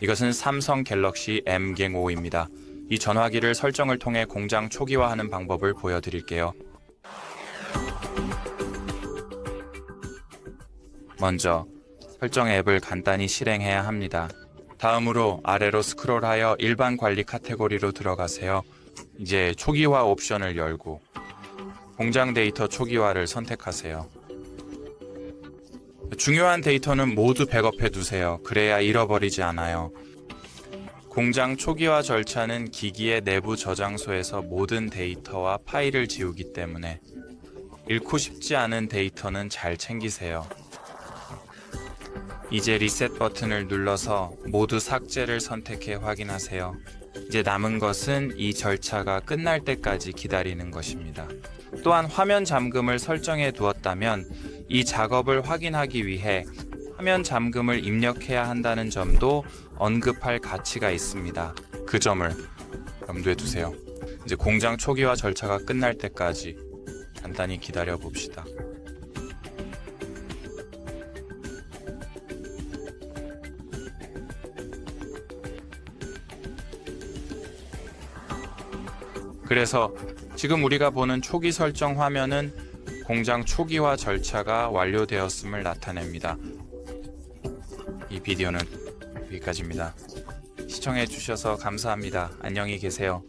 이것은 삼성 갤럭시 M 갱5입니다. 이 전화기를 설정을 통해 공장 초기화하는 방법을 보여드릴게요. 먼저 설정 앱을 간단히 실행해야 합니다. 다음으로 아래로 스크롤하여 일반 관리 카테고리로 들어가세요. 이제 초기화 옵션을 열고 공장 데이터 초기화를 선택하세요. 중요한 데이터는 모두 백업해 두세요. 그래야 잃어버리지 않아요. 공장 초기화 절차는 기기의 내부 저장소에서 모든 데이터와 파일을 지우기 때문에 잃고 싶지 않은 데이터는 잘 챙기세요. 이제 리셋 버튼을 눌러서 모두 삭제를 선택해 확인하세요. 이제 남은 것은 이 절차가 끝날 때까지 기다리는 것입니다. 또한 화면 잠금을 설정해 두었다면 이 작업을 확인하기 위해 화면 잠금을 입력해야 한다는 점도 언급할 가치가 있습니다. 그 점을 염두에 두세요. 이제 공장 초기화 절차가 끝날 때까지 간단히 기다려 봅시다. 그래서 지금 우리가 보는 초기 설정 화면은 공장 초기화 절차가 완료되었음을 나타냅니다. 이 비디오는 여기까지입니다. 시청해 주셔서 감사합니다. 안녕히 계세요.